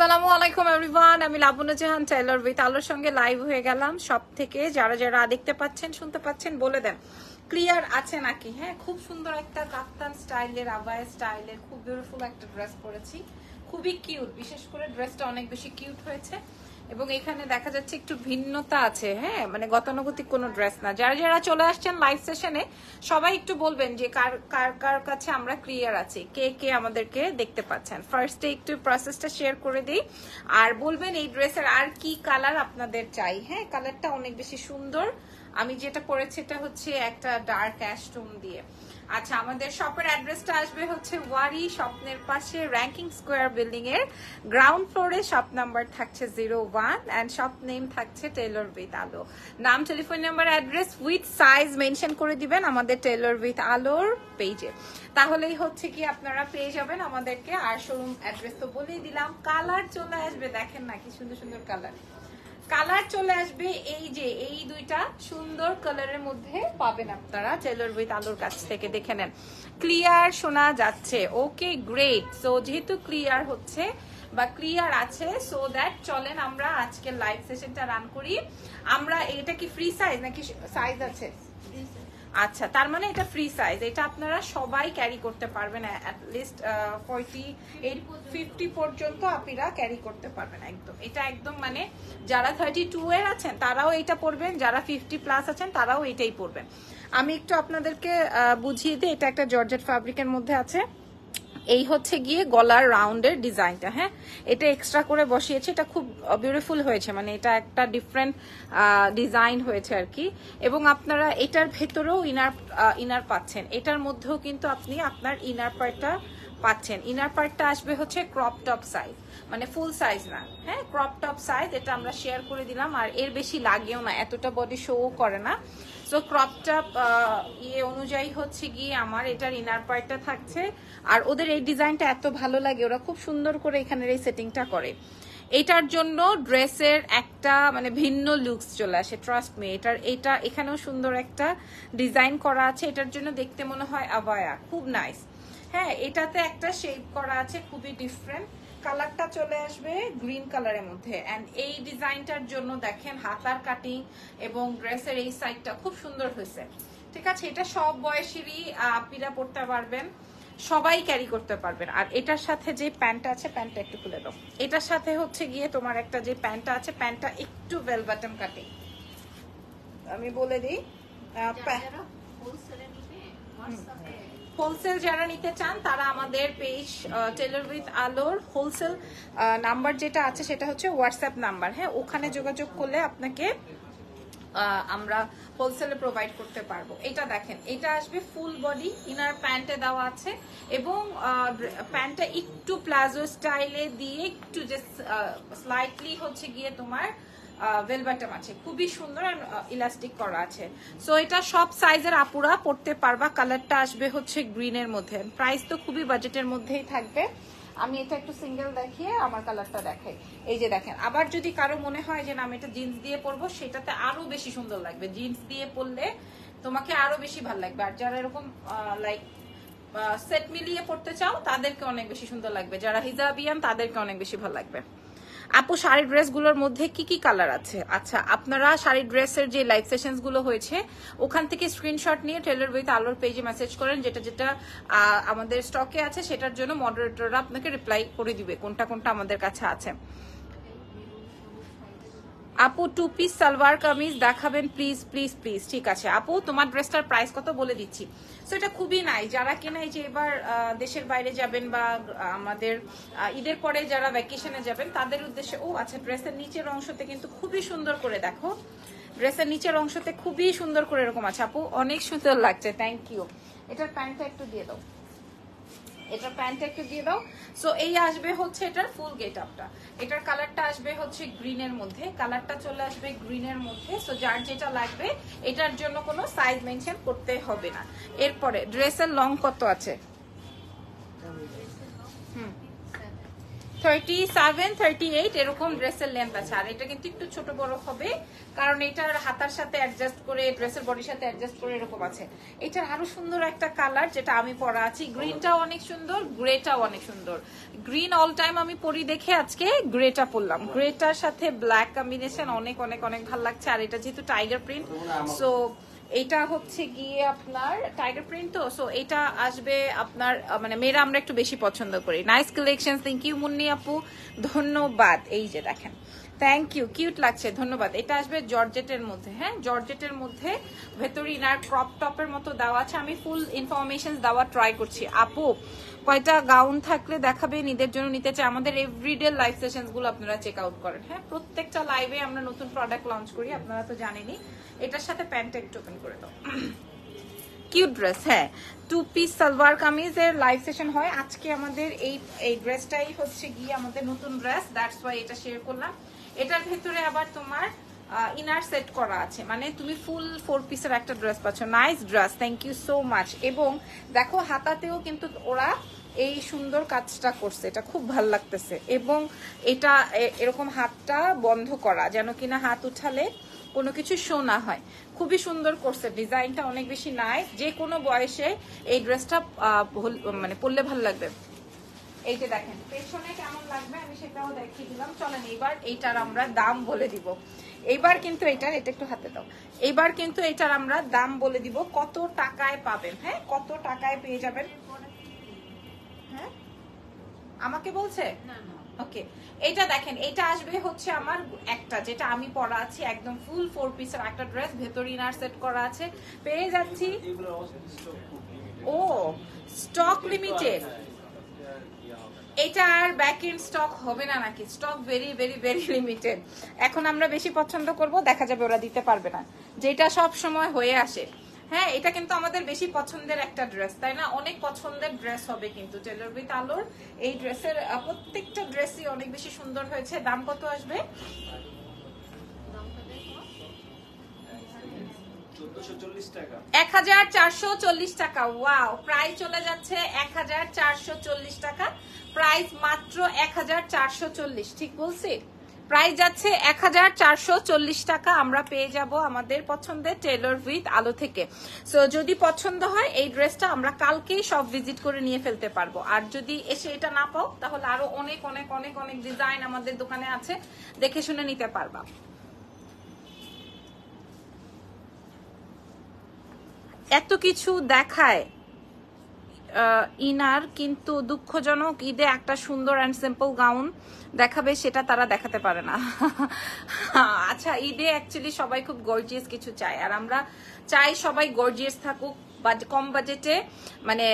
আসসালামু আলাইকুম এভরিওয়ান আমি লাবণ্য জাহান টেলর উইথ আলোর সঙ্গে লাইভ হয়ে গেলাম। সব থেকে যারা যারা দেখতে পাচ্ছেন, শুনতে পাচ্ছেন, বলে দেন। ক্লিয়ার আছে নাকি? হ্যাঁ খুব সুন্দর একটা কাপ্তান স্টাইলের আবায় স্টাইলের, খুব বিউটিফুল একটা ড্রেস পরেছি। খুবই কিউট বিশেষ করে ড্রেসটা অনেক বেশি কিউট হয়েছে। এবং এখানে দেখা যাচ্ছে একটু ভিন্নতা আছে হ্যাঁ? মানে গতানুগতিক কোনো ড্রেস না। যারা যারা চলে আসছেন লাইভ সেশনে সবাই একটু বলবেন যে কার কার কার কাছে আমরা ক্লিয়ার আছি, কে কে আমাদেরকে দেখতে পাচ্ছেন। ফার্স্টে একটু প্রসেসটা শেয়ার করে দিই। আর বলবেন এই ড্রেসের আর কি কালার আপনাদের চাই হ্যাঁ? কালারটা অনেক বেশি সুন্দর। আমি যেটা পরেছি, এটা হচ্ছে একটা ডার্ক অ্যাশ টোন দিয়ে। আচ্ছা আমাদের শপের অ্যাড্রেসটা আসবে হচ্ছে ওয়ারি স্বপ্নের পাশে র্যাঙ্কিং স্কোয়ার বিল্ডিং এর। গ্রাউন্ড ফ্লোরে শপ নাম্বার থাকছে zero one and shop name থাকছে টেলর উইথ আলো নাম telephone number address with size mention করে দিবেন আমাদের টেলর উইথ আলোর পেজে তাহলেই হচ্ছে কি আপনারা পেয়ে যাবেন আমাদেরকে। আর শোরুম অ্যাড্রেস তো বলেই দিলাম। কালার চলে আসবে, দেখেন না কি সুন্দর সুন্দর কালার কালার চলে আসবে এই যে, এই দুইটা সুন্দর কালারের মধ্যে পাবেন আপনারা টেলর উইথ আলোর কাছ থেকে দেখে নেন। ক্লিয়ার শোনা যাচ্ছে। ওকে গ্রেট সো যেহেতু ক্লিয়ার হচ্ছে বা ক্লিয়ার আছে সো দ্যাট চলেন আমরা আজকে লাইভ সেশনটা রান করি। আমরা এটা কি ফ্রি সাইজ নাকি সাইজ আছে? আচ্ছা তার মানে এটা ফ্রি সাইজ এটা আপনারা সবাই ক্যারি করতে পারবেন লিস্ট ফর্টি এইট ফিফটি পর্যন্ত আপনারা ক্যারি করতে পারবেন একদম। এটা একদম মানে যারা থার্টি টু এর আছেন, তারাও এটা পরবেন, যারা ফিফটি প্লাস আছেন, তারাও এটাই পরবেন। আমি একটু আপনাদেরকে বুঝিয়ে দিই, এটা একটা জর্জেট ফ্যাব্রিকের মধ্যে আছে। এই হচ্ছে গিয়ে গলার রাউন্ডের ডিজাইনটা হ্যাঁ? এটা এক্সট্রা করে বসিয়েছে, এটা খুব বিউটিফুল হয়েছে মানে এটা একটা ডিফারেন্ট ডিজাইন হয়েছে আর কি। এবং আপনারা এটার ভেতরেও ইনার ইনার পাচ্ছেন। এটার মধ্যেও কিন্তু আপনি আপনার ইনার পার্টটা পাচ্ছেন। ইনার পার্টটা আসবে হচ্ছে ক্রপ টপ সাইজ মানে ফুল সাইজ না হ্যাঁ? ক্রপ টপ সাইজ এটা আমরা শেয়ার করে দিলাম, আর এর বেশি লাগেও না, এতটা বডি শো করে না। সো ক্রপ টপ ইয়ে অনুযায়ী হচ্ছে গিয়ে আমার এটার ইনার পার্টটা থাকছে, আর ওদের এই ডিজাইনটা এত ভালো লাগে, ওরা খুব সুন্দর করে এখানের এই সেটিংটা করে। এটার জন্য ড্রেসের একটা মানে ভিন্ন লুকস চলে আসে ট্রাস্ট মি এটার, এটা এখানেও সুন্দর একটা ডিজাইন করা আছে, এটার জন্য দেখতে মনে হয় আবায়া খুব নাইস হ্যাঁ এটাতে একটা শেপ করা আছে খুবই ডিফারেন্ট কালারটা চলে আসবে গ্রিন কালারের মধ্যে। এন্ড এই ডিজাইনটার জন্য দেখেন হাতার কাটিং এবং ড্রেসের এই সাইডটা খুব সুন্দর হয়েছে। ঠিক আছে এটা সব বয়সেরই আপিরা পড়তে পারবেন। সবাই ক্যারি করতে পারবেন। আর এটার সাথে যে প্যান্টটা আছে প্যান্টটা একটু খুলে দাও। এটার সাথে হচ্ছে গিয়ে তোমার একটা যে প্যান্টটা আছে প্যান্টটা একটু বেল বাটন কাটিং আমি বলে দিই আহ, প্যা- হোলসেল যারা নিতে চান, তারা আমাদের পেজ টেলর উইথ আলোর হোলসেল নাম্বার যেটা আছে সেটা হচ্ছে হোয়াটসঅ্যাপ নাম্বার হ্যাঁ ওখানে যোগাযোগ করলে আপনাকে আমরা হোলসেলে প্রোভাইড করতে পারব। এটা দেখেন, এটা আসবে ফুল বডি ইনার প্যান্টে দেওয়া আছে এবং প্যান্টটা একটু প্লাজো স্টাইলে দিয়ে একটু যে স্লাইটলি হচ্ছে গিয়ে তোমার ভেলবাটম আছে খুবই সুন্দর ইলাস্টিক করা আছে। সো এটা সব সাইজের আপুরা পড়তে পারবা। কালারটা আসবে হচ্ছে গ্রিনের মধ্যে। প্রাইস তো খুবই বাজেটের মধ্যেই থাকবে। আমি এটা একটু সিঙ্গেল দেখিয়ে আমার কালারটা দেখাই। এই যে দেখেন, আবার যদি কারও মনে হয় যে না, আমি এটা জিন্স দিয়ে পরবো, সেটাতে আরও বেশি সুন্দর লাগবে। জিন্স দিয়ে পরলে তোমাকে আরও বেশি ভালো লাগবে। আর যারা এরকম লাইক সেট মিলিয়ে পড়তে চাও, তাদেরকে অনেক বেশি সুন্দর লাগবে। যারা হিজাবিয়ান তাদেরকে অনেক বেশি ভালো লাগবে। আপু, শাড়ি ড্রেসগুলোর মধ্যে কি কি কালার আছে? আচ্ছা আপনারা শাড়ি ড্রেসের যে লাইভ সেশনগুলো হয়েছে, ওখান থেকে স্ক্রিনশট নিয়ে টেলার উইথ আলোর পেজে মেসেজ করেন, যেটা যেটা আমাদের স্টকে আছে, সেটার জন্য মডারেটররা আপনাকে রিপ্লাই করে দিবে, কোনটা কোনটা আমাদের কাছে আছে। আপু টু পিস সালোয়ার কামিজ দেখাবেন প্লিজ প্লিজ প্লিজ ঠিক আছে। আপু, তোমার ড্রেসটার প্রাইস কত বলে দিচ্ছি? সো এটা খুবই নাই যারা কিনা এই যে এবার দেশের বাইরে যাবেন বা আমাদের ঈদের পরে যারা ভ্যাকেশনে যাবেন, তাদের উদ্দেশ্যে, ও আচ্ছা ড্রেসের নিচের অংশতে কিন্তু খুবই সুন্দর করে দেখো। ড্রেসের নিচের অংশতে খুবই সুন্দর করে এরকম আছে। আপু, অনেক সুন্দর লাগছে। থ্যাংক ইউ এটার প্যান্টটা একটু দিয়ে দাও। এটার প্যান্টটা একটু দিয়ে দাও। সো এই আসবে হচ্ছে এটার ফুল গেট আপটা এটার কালারটা আসবে হচ্ছে গ্রিনের মধ্যে। কালারটা চলে আসবে গ্রিনের মধ্যে। সো যার যেটা লাগবে, এটার জন্য কোনো সাইজ মেনশন করতে হবে না। এরপরে ড্রেসের লং কত আছে? থার্টি সেভেন থার্টি এইট এরকম ড্রেসের লেন্থ আছে। আর এটা কিন্তু একটু ছোট বড় হবে, কারণ এটার হাতার সাথে অ্যাডজাস্ট করে ড্রেসের বডির সাথে অ্যাডজাস্ট করে এরকম আছে। এটার আরও সুন্দর একটা কালার যেটা আমি পরা আছি। গ্রিনটাও অনেক সুন্দর গ্রেটাও অনেক সুন্দর। গ্রিন অল টাইম আমি পরি দেখে আজকে গ্রেটা পরলাম। গ্রেটার সাথে ব্ল্যাক কম্বিনেশন অনেক অনেক অনেক ভালো লাগছে। আর এটা যেহেতু টাইগার প্রিন্ট সো এটা হচ্ছে গিয়ে আপনার টাইগার প্রিন্ট তো সো এটা আসবে আপনার মানে মেয়েরা আমরা একটু বেশি পছন্দ করি। Nice collection thank you Munni আপু, ধন্যবাদ। এই যে দেখেন থ্যাংক ইউ কিউট লাগছে, ধন্যবাদ। এটা আসবে জর্জেটের মধ্যে হ্যাঁ? জর্জেটের মধ্যে ভেতরে ইনার ক্রপ টপের মতো দেওয়া আছে। আমি ফুল ইনফরমেশন দেওয়া ট্রাই করছি। আপু, কয়টা গাউন থাকলে দেখাবেন? ঈদের জন্য নিতে চাই। আমাদের এভরিডে লাইভ সেশনগুলো আপনারা চেক আউট করেন হ্যাঁ? প্রত্যেকটা লাইভে আমরা নতুন প্রোডাক্ট লঞ্চ করি, আপনারা তো জানেনই। এটার সাথে প্যান্টটা একটু ওপেন করে দাও। কিউট ড্রেস হ্যাঁ। টু পিস সালোয়ার কামিজের লাইভ সেশন হয়। আজকে আমাদের এই এই ড্রেসটাই হচ্ছে গিয়ে আমাদের নতুন ড্রেস দ্যাটস ওয়াই এটা শেয়ার করলাম। এটার ভেতরে আবার তোমার ইনার সেট করা আছে। মানে তুমি ফুল ফোর পিসের একটা ড্রেস পাচ্ছ। Nice dress thank you so much এবং দেখো, হাতাতেও কিন্তু ওরা এই সুন্দর কাজটা করছে। এটা খুব ভালো লাগতেছে। এবং এটা এরকম হাতটা বন্ধ করা, যেন কিনা হাত উঠালে কোনো কিছু শো না হয়। খুবই সুন্দর করছে। ডিজাইনটা অনেক বেশি নাই যে কোনো বয়সে এই ড্রেসটা মানে পরলে ভালো লাগবে। দেখেন, পেছনে কেমন লাগবে আমি সেটাও দেখিয়ে দিলাম। এইবার এইটার আমরা দাম বলে দিব। এইবার কিন্তু এটা একটু হাতে দাও। এইবার কিন্তু আমরা দাম বলে দিব কত টাকায় পাবেন হ্যাঁ? কত টাকায় পেয়ে যাবেন? হ্যাঁ? আমাকে বলছে? ওকে এটা দেখেন, এটা আসবে হচ্ছে আমার একটা, যেটা আমি পরা আছি একদম ফুল ফোর পিসের একটা ড্রেস ভেতর ইনার সেট করা আছে। পেয়ে যাচ্ছি ও স্টক লিমিটেড এটা আর ব্যাক ইন স্টক হবে না নাকি? Stock very very very limited এখন আমরা বেশি পছন্দ করব, দেখা যাবে ওরা দিতে পারবে না। যেটা সব সময় হয়ে আসে। হ্যাঁ এটা কিন্তু আমাদের বেশি পছন্দের একটা ড্রেস তাই না? অনেক পছন্দের ড্রেস হবে কিন্তু টেলর উইথ আলোর। এই ড্রেসের প্রত্যেকটা ড্রেসই অনেক বেশি সুন্দর হয়েছে। দাম কত আসবে? এক হাজার চারশো চল্লিশ টাকা। ওয়াও প্রাইস চলে যাচ্ছে এক হাজার চারশো চল্লিশ টাকা। প্রাইস মাত্র এক হাজার চারশো চল্লিশ ঠিক বলছি? প্রাইস যাচ্ছে এক হাজার চারশো চল্লিশ টাকা। আমরা পেয়ে যাব আমাদের পছন্দের টেলর উইথ আলো থেকে। সো যদি পছন্দ হয়, এই ড্রেসটা আমরা কালকেই সব ভিজিট করে নিয়ে ফেলতে পারব। আর যদি এসে এটা না পাও, তাহলে আরও অনেক অনেক অনেক অনেক ডিজাইন আমাদের দোকানে আছে। দেখে শুনে নিতে পারবা। এত কিছু দেখায় ইনার, কিন্তু দুঃখজনক ঈদে একটা সুন্দর অ্যান্ড সিম্পল গাউন দেখাবে, সেটা তারা দেখাতে পারে না। আচ্ছা ঈদে অ্যাকচুয়ালি সবাই খুব গর্জিয়াস কিছু চায়, আর আমরা চাই সবাই গর্জিয়াস থাকুক কম বাজেটে মানে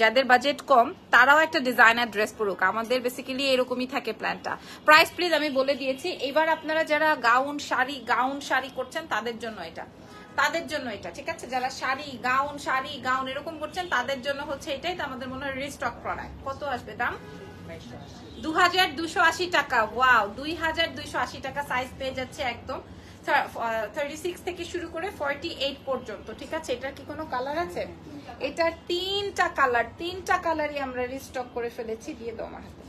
যাদের বাজেট কম, তারাও একটা ডিজাইনার ড্রেস পরুক। আমাদের বেসিক্যালি এরকমই থাকে প্ল্যানটা প্রাইস প্লিজ আমি বলে দিয়েছি, এবার আপনারা যারা গাউন শাড়ি গাউন শাড়ি করছেন, তাদের জন্য এটা। তাদের জন্য এটা, ঠিক আছে? যারা শাড়ি, গাউন শাড়ি, গাউন এরকম করছেন, তাদের জন্য হচ্ছে এটাই তো আমাদের মনে হয় রিস্টক প্রোডাক্ট কত আসবে দাম? দু হাজার দুশো আশি টাকা ওয়াও দুই হাজার দুইশো আশি টাকা সাইজ পেয়ে যাচ্ছে একদম। থার্টি সিক্স থেকে শুরু করে ফর্টি এইট পর্যন্ত, ঠিক আছে? এটার কি কোনো কালার আছে? এটার তিনটা কালার তিনটা কালারই আমরা রিস্টক করে ফেলেছি, দিয়ে দাও আমার হাতে।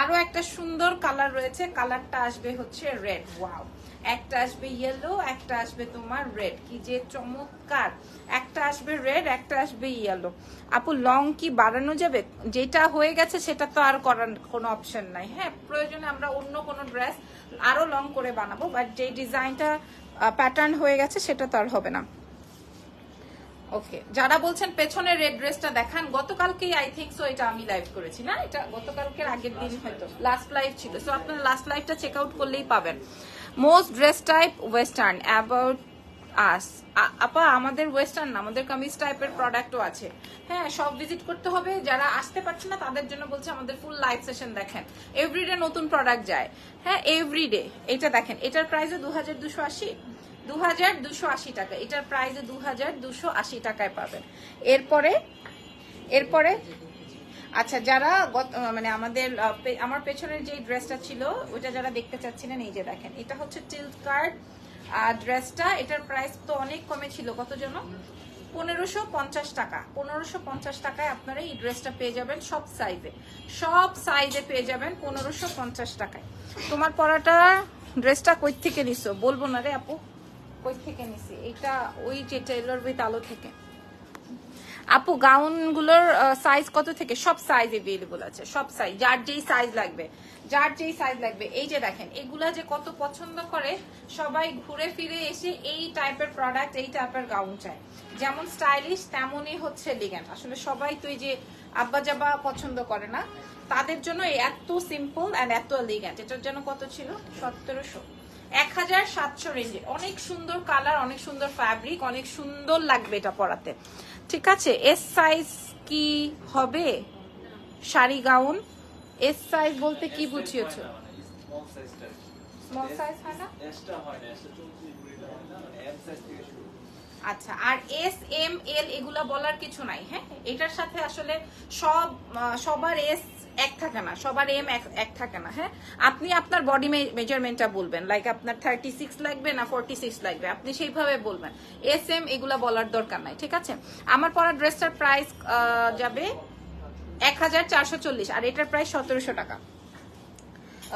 আরও একটা সুন্দর কালার রয়েছে কালারটা আসবে হচ্ছে রেড ওয়াও একটা আসবে ইয়েলো একটা আসবে তোমার রেড কি যে চমৎকার। একটা আসবে রেড একটা আসবে ইয়েলো আপু লং কি বাড়ানো যাবে? যেটা হয়ে গেছে সেটা তো আর করার কোনো অপশন নাই। হ্যাঁ প্রয়োজনে আমরা অন্য কোনো ড্রেস আরও লং করে বানাবো বাট যে ডিজাইনটা প্যাটার্ন হয়ে গেছে সেটা তো আর হবে না। ওকে যারা বলছেন পেছনের রেড ড্রেসটা দেখান, গতকালকেই আই থিঙ্ক সো এটা আমি লাইভ করেছি, না? এটা গতকালকের আগের দিন হয়তো লাস্ট লাইভ ছিল। সো আপনারা লাস্ট লাইভটা চেক আউট করলেই পাবেন। Most dress type western about us আপা, আমাদের ওয়েস্টার্ন না, আমাদের কামিজ টাইপের প্রোডাক্টও আছে। হ্যাঁ সব ভিজিট করতে হবে, যারা আসতে পারছে না, তাদের জন্য বলছে আমাদের ফুল লাইভ সেশন দেখেন। এভরিডে নতুন প্রোডাক্ট যায়। হ্যাঁ এভরিডে এটা দেখেন, এটার প্রাইসও দু হাজার দুশো আশি দু হাজার দুশো আশি টাকা, এটার প্রাইস দু হাজার দুশো আশি টাকায় পাবেন। এরপরে এরপরে আচ্ছা যারা মানে আমাদের আমার পেছনের যে ড্রেসটা ছিল, ওইটা যারা দেখতে চাচ্ছিলেন, এই যে দেখেন, এটা হচ্ছে টিল্ট কার্ড ড্রেসটা, এটার প্রাইস তো অনেক কমে ছিল, কত জন পনেরোশো পঞ্চাশ টাকা, পনেরোশো পঞ্চাশ টাকায় আপনারা এই ড্রেসটা পেয়ে যাবেন সব সাইজে সব সাইজে পেয়ে যাবেন পনেরোশো পঞ্চাশ টাকায়। তোমার পরাটা ড্রেসটা কই থেকে নিছো? বলব না রে আপু। কই থেকে নিছি? এটা ওই যে টেলর উইথ আলো থেকে। আপু, গাউনগুলোর সাইজ কত থেকে? সব সাইজ এভেলেবল আছে, সব সাইজ যার যেই সাইজ লাগবে, যার যেই সাইজ লাগবে। এই যে দেখেন, এগুলা যে কত পছন্দ করে, সবাই ঘুরে ফিরে এসে এই টাইপের প্রোডাক্ট এই টাইপের গাউন চায়। যেমন স্টাইলিশ তেমনই হচ্ছে লিগ্যান্ট আসলে সবাই তো এই যে আব্বা জাবা পছন্দ করে না, তাদের জন্য এত সিম্পল অ্যান্ড এত লিগ্যান্ট এটার জন্য কত ছিল? সতেরোশো। এক হাজার সাতশো রেঞ্জে। অনেক সুন্দর কালার, অনেক সুন্দর ফ্যাব্রিক অনেক সুন্দর লাগবে এটা পরাতে। ঠিক আছে? এস সাইজ কি হবে? শাড়ি, গাউন? এস সাইজ বলতে কি বুঝিয়েছ? আচ্ছা আর এস এম এল এগুলা বলার কিছু নাই হ্যাঁ? এটার সাথে আসলে সব সবার এস এক থাকে না, সবার এম এক থাকে না হ্যাঁ? আপনি আপনার বডি মেজারমেন্টটা বলবেন লাইক আপনার থার্টি সিক্স লাগবে না ফোরটি সিক্স লাগবে, আপনি সেইভাবে বলবেন। এস এম এগুলা বলার দরকার নাই, ঠিক আছে? আমার পরা ড্রেসটার প্রাইস যাবে এক হাজার চারশো চল্লিশ, আর এটার প্রাইস সতেরোশো টাকা।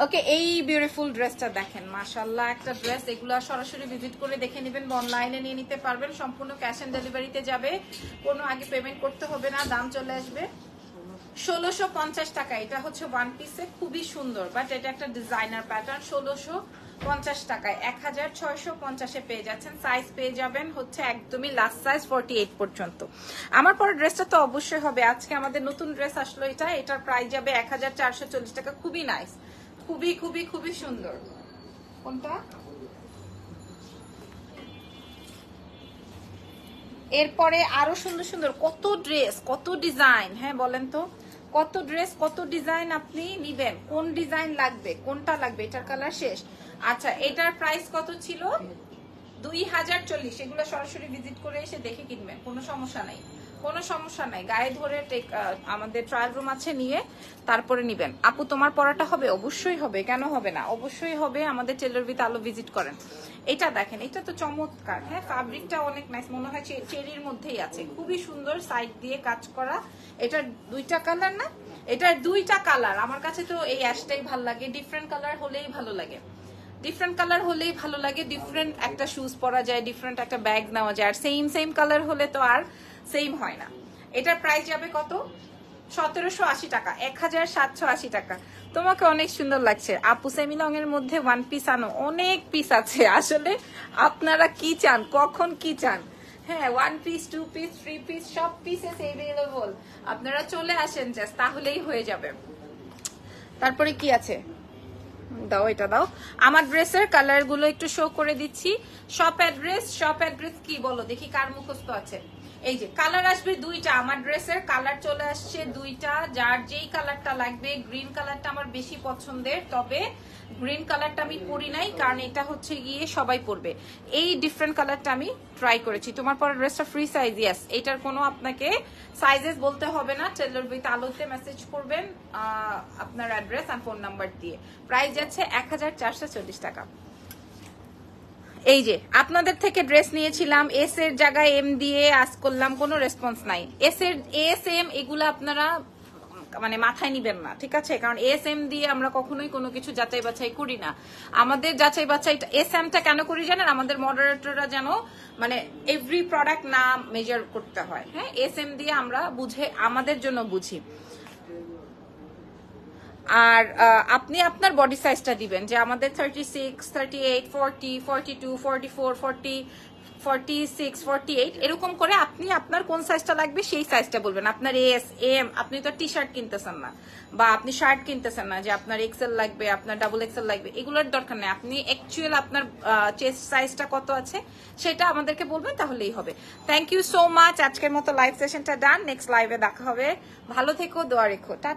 ওকে এই বিউটিফুল ড্রেসটা দেখেন মাশাল্লাহ একটা ড্রেস এগুলো সরাসরি ভিজিট করে দেখে নেবেন অনলাইনে নিয়ে নিতে পারবেন। সম্পূর্ণ ক্যাশ অন ডেলিভারিতে যাবে, কোনো আগে পেমেন্ট করতে হবে না, দাম চলে আসবে। ষোলোশো পঞ্চাশ টাকা। এটা হচ্ছে ওয়ান পিসে খুবই সুন্দর বাট এটা একটা ডিজাইনার প্যাটার্ন ষোলোশো পঞ্চাশ টাকায়। এক হাজার ছয়শো পঞ্চাশে পেয়ে যাচ্ছেন। সাইজ পেয়ে যাবেন হচ্ছে একদমই লাস্ট সাইজ ফোর্টি এইট পর্যন্ত। আমার পরে ড্রেসটা তো অবশ্যই হবে। আজকে আমাদের নতুন ড্রেস আসলো এটা। এটার প্রাইস যাবে এক হাজার চারশো চল্লিশ টাকা। খুবই নাইস খুবই খুবই খুবই সুন্দর। কোনটা? এরপরে আরও সুন্দর সুন্দর। কত ড্রেস কত ডিজাইন হ্যাঁ বলেন তো। কত ড্রেস কত ডিজাইন আপনি নিবেন, কোন ডিজাইন লাগবে, কোনটা লাগবে, এটার কালার শেষ। আচ্ছা এটার প্রাইস কত ছিল? দুই হাজার চল্লিশ, এগুলো সরাসরি ভিজিট করে এসে দেখে কিনবেন, কোনো সমস্যা নাই। কোনো সমস্যা নাই। গায়ে ধরে আমাদের ট্রায়াল রুম আছে নিয়ে তারপরে নিবেন। আপু, তোমার পড়াটা হবে? অবশ্যই হবে। কেন হবে না? অবশ্যই হবে আমাদের টেলর উইথ আলো ভিজিট করেন। এটা দেখেন, এটা তো চমৎকার। হ্যাঁ ফ্যাব্রিকটা অনেক নাইস মনে হয় চেরির মধ্যেই আছে। খুবই সুন্দর সাইড দিয়ে কাজ করা। এটার দুইটা কালার না? এটার দুইটা কালার আমার কাছে তো এই অ্যাশটাই ভালো লাগে। ডিফারেন্ট কালার হলেই ভালো লাগে। ডিফারেন্ট কালার হলেই ভালো লাগে। ডিফারেন্ট একটা শুজ পরা যায় ডিফারেন্ট একটা ব্যাগ নেওয়া যায়। আর সেম সেম কালার হলে তো আর সেম হয় না। এটার প্রাইস যাবে কত? সতেরোশো আশি টাকা এক হাজার সাতশো আশি টাকা। তোমাকে অনেক সুন্দর লাগছে। আপু সেমিলং এর মধ্যে ওয়ান পিস আনো। অনেক পিস আছে। আসলে আপনারা কি চান? কখন কি চান? হ্যাঁ one piece two piece three piece সব পিসেস এভেলেবল আপনারা চলে আসেন জাস্ট তাহলেই হয়ে যাবে। তারপরে কি আছে? দাও, এটা দাও। আমার ড্রেসের কালারগুলো একটু শো করে দিচ্ছি। শপ অ্যাড্রেস শপ অ্যাড্রেস কি বলো? দেখি কার মুখস্থ আছে। এই যে কালার আসবে দুইটা। আমার ড্রেসের কালার চলে আসছে দুইটা। যার যেই কালারটা লাগবে গ্রিন কালারটা আমার বেশি পছন্দের। তবে গ্রিন কালারটা আমি পরি নাই, কারণ এটা হচ্ছে গিয়ে সবাই পরবে। এই ডিফারেন্ট কালারটা আমি ট্রাই করেছি। তোমার পরে ড্রেসটা ফ্রি সাইজ ইয়াস এটার কোনো আপনাকে সাইজেস বলতে হবে না। টেলর উইথ আলোতে মেসেজ করবেন আপনার অ্যাড্রেস আর ফোন নাম্বার দিয়ে। প্রাইস যাচ্ছে এক হাজার চারশো চল্লিশ টাকা। এই যে, আপনাদের থেকে ড্রেস নিয়েছিলাম এস এর জায়গায় এম দিয়ে আজ করলাম, কোনো রেসপন্স নাই। এস এর এস এম এগুলো আপনারা মানে মাথায় নিবেন না, ঠিক আছে? কারণ এস এম দিয়ে আমরা কখনোই কোনো কিছু যাচাই বাছাই করি না। আমাদের যাচাই বাছাই এস এমটা কেন করি জানেন? আমাদের মডারেটররা যেন মানে এভরি প্রোডাক্ট না মেজার করতে হয়। হ্যাঁ? এস এম দিয়ে আমরা বুঝে, আমাদের জন্য বুঝি। আর আপনি আপনার বডি সাইজটা দিবেন যে আমাদের thirty six thirty eight forty forty two forty four forty forty six forty eight এরকম করে আপনি আপনার কোন সাইজটা লাগবে সেই সাইজটা বলবেন। আপনার এস এম আপনি তো টি শার্ট কিনতেছেন না। বা আপনি শার্ট কিনতেছেন না যে আপনার এক্সেল লাগবে, আপনার ডাবল এক্সেল লাগবে, এগুলোর দরকার নেই। আপনি অ্যাকচুয়াল আপনার চেস্ট সাইজটা কত আছে সেটা আমাদেরকে বলবেন, তাহলেই হবে। থ্যাংক ইউ সো মাচ আজকের মতো লাইভ সেশনটা ডান নেক্সট লাইভে দেখা হবে। ভালো থেকো, দোয়া রেখো। টা